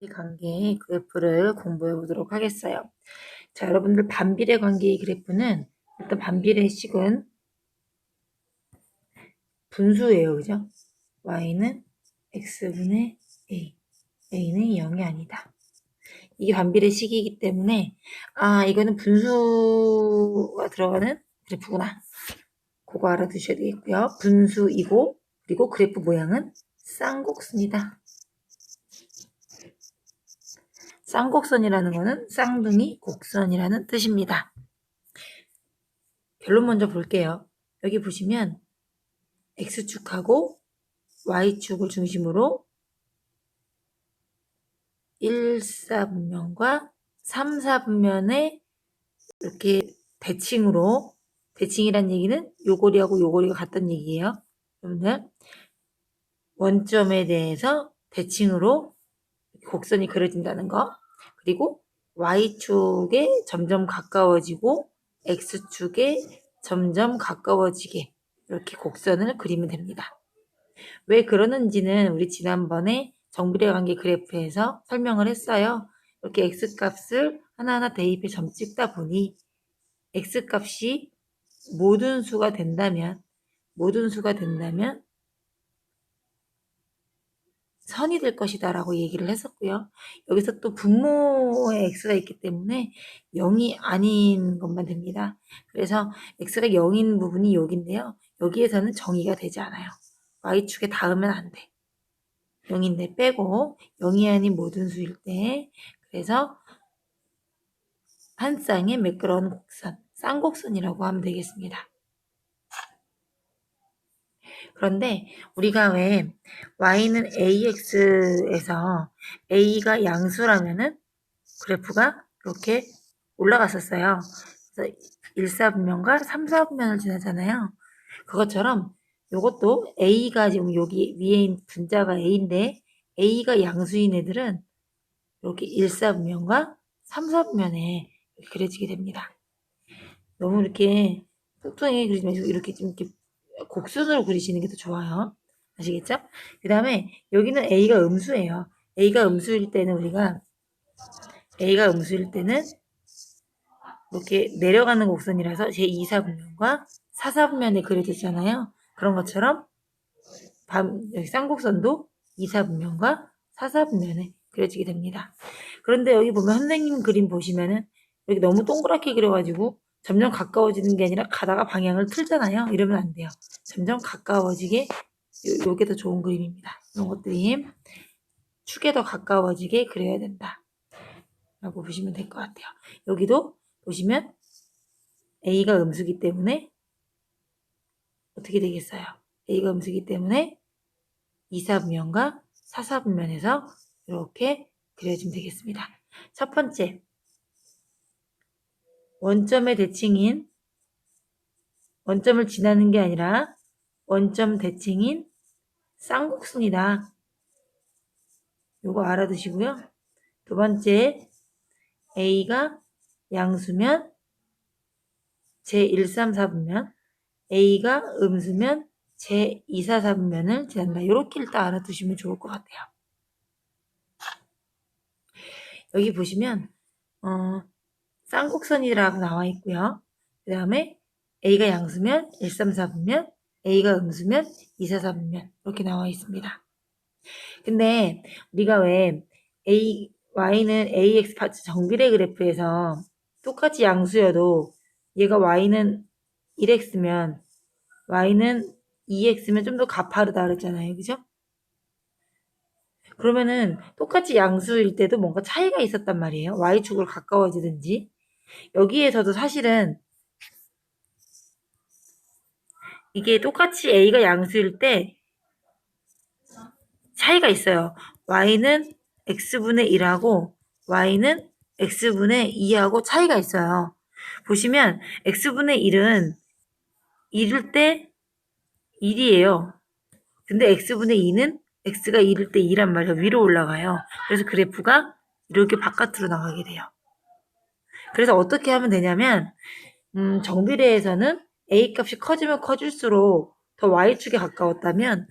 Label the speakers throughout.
Speaker 1: 이 관계의 그래프를 공부해 보도록 하겠어요. 자, 여러분들 반비례 관계의 그래프는 일단 반비례 식은 분수예요. 그죠? y는 x분의 a, a는 0이 아니다. 이게 반비례 식이기 때문에 아, 이거는 분수가 들어가는 그래프구나. 그거 알아두셔야 되겠고요. 분수이고 그리고 그래프 모양은 쌍곡선이다. 쌍곡선이라는 것은 쌍둥이 곡선이라는 뜻입니다. 결론 먼저 볼게요. 여기 보시면 X축하고 Y축을 중심으로 1, 4분면과 3, 4분면의 이렇게 대칭으로 대칭이란 얘기는 요고리하고 요고리가 같다는 얘기예요. 여러분들 원점에 대해서 대칭으로 곡선이 그려진다는 거. 그리고 Y축에 점점 가까워지고 X축에 점점 가까워지게 이렇게 곡선을 그리면 됩니다. 왜 그러는지는 우리 지난번에 정비례 관계 그래프에서 설명을 했어요. 이렇게 X값을 하나하나 대입해 점 찍다 보니 X값이 모든 수가 된다면 모든 수가 된다면 선이 될 것이다 라고 얘기를 했었고요. 여기서 또 분모의 x가 있기 때문에 0이 아닌 것만 됩니다. 그래서 x가 0인 부분이 여기인데요. 여기에서는 정의가 되지 않아요. y축에 닿으면 안 돼. 0인데 빼고 0이 아닌 모든 수일 때 그래서 한 쌍의 매끄러운 곡선, 쌍곡선이라고 하면 되겠습니다. 그런데 우리가 왜 y는 ax에서 a가 양수라면은 그래프가 이렇게 올라갔었어요. 그래서 1사분면과 3사분면을 지나잖아요. 그것처럼 이것도 a가 지금 여기 위에 분자가 a인데 a가 양수인 애들은 이렇게 1사분면과 3사분면에 그려지게 됩니다. 너무 이렇게 뚱뚱하게 그리지 마시고 이렇게 좀 이렇게 곡선으로 그리시는 게 더 좋아요. 아시겠죠? 그 다음에 여기는 A가 음수예요. A가 음수일 때는 우리가 A가 음수일 때는 이렇게 내려가는 곡선이라서 제2사분면과 4사분면에 그려졌잖아요. 그런 것처럼 밤, 여기 쌍곡선도 2사분면과 4사분면에 그려지게 됩니다. 그런데 여기 보면 선생님 그림 보시면은 여기 너무 동그랗게 그려가지고 점점 가까워지는 게 아니라 가다가 방향을 틀잖아요. 이러면 안 돼요. 점점 가까워지게 요, 게더 좋은 그림입니다. 이런 것들이 축에 더 가까워지게 그려야 된다. 라고 보시면 될 것 같아요. 여기도 보시면 A가 음수기 때문에 어떻게 되겠어요? A가 음수기 때문에 2사분면과 4사분면에서 이렇게 그려주면 되겠습니다. 첫 번째, 원점의 대칭인 원점을 지나는 게 아니라 원점 대칭인 쌍곡선이다. 요거 알아두시고요. 두 번째 A가 양수면 제1, 3, 4분면 A가 음수면 제2, 4, 4분면을 지난다. 이렇게 일단 알아두시면 좋을 것 같아요. 여기 보시면 어, 쌍곡선이라고 나와 있고요. 그 다음에 A가 양수면 1, 3, 4분면, A가 음수면 2, 4, 4분면 이렇게 나와 있습니다. 근데 우리가 왜 A, Y는 AX 파트 정비례 그래프에서 똑같이 양수여도 얘가 Y는 1X면 Y는 2X면 좀 더 가파르다 그랬잖아요. 그죠? 그러면은 똑같이 양수일 때도 뭔가 차이가 있었단 말이에요. Y축으로 가까워지든지 여기에서도 사실은 이게 똑같이 A가 양수일 때 차이가 있어요. Y는 X분의 1하고 Y는 X분의 2하고 차이가 있어요. 보시면 X분의 1은 1일 때 1이에요. 근데 X분의 2는 X가 1일 때 2란 말이에요. 위로 올라가요. 그래서 그래프가 이렇게 바깥으로 나가게 돼요. 그래서 어떻게 하면 되냐면 음, 정비례에서는 A 값이 커지면 커질수록 더 Y축에 가까웠다면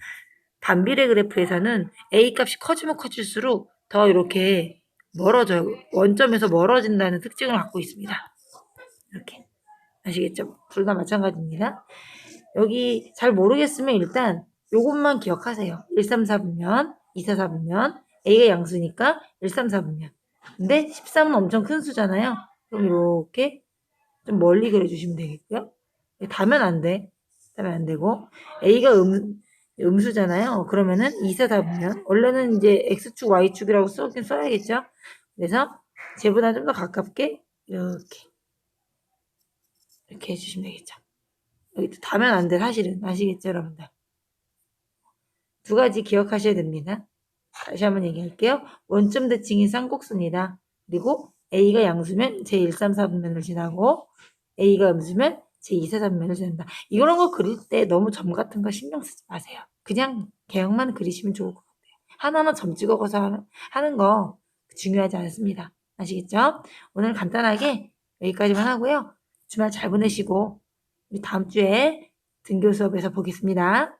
Speaker 1: 반비례 그래프에서는 A 값이 커지면 커질수록 더 이렇게 멀어져요. 원점에서 멀어진다는 특징을 갖고 있습니다. 이렇게. 아시겠죠? 둘 다 마찬가지입니다. 여기 잘 모르겠으면 일단 요것만 기억하세요. 1, 3, 4분면, 2, 4, 4분면, A가 양수니까 1, 3, 4분면. 근데 13은 엄청 큰 수잖아요. 그럼 이렇게 좀 멀리 그려주시면 되겠고요. 다면 안 돼. 다면 안 되고 A가 음, 음수잖아요. 그러면은 2, 4, 4분면 원래는 이제 X축, Y축이라고 써긴 써야겠죠. 그래서 쟤보다 좀 더 가깝게 이렇게 이렇게 해주시면 되겠죠. 여기 또 다면 안 돼, 사실은. 아시겠죠, 여러분들? 두 가지 기억하셔야 됩니다. 다시 한번 얘기할게요. 원점 대칭이 쌍곡선이다. 그리고 A가 양수면 제1, 3, 4분면을 지나고 A가 음수면 제2, 4, 3분면을 지난다. 이런 거 그릴 때 너무 점 같은 거 신경 쓰지 마세요. 그냥 개형만 그리시면 좋을 것 같아요. 하나하나 점 찍어서 하는, 하는 거 중요하지 않습니다. 아시겠죠? 오늘 간단하게 여기까지만 하고요. 주말 잘 보내시고 우리 다음 주에 등교 수업에서 보겠습니다.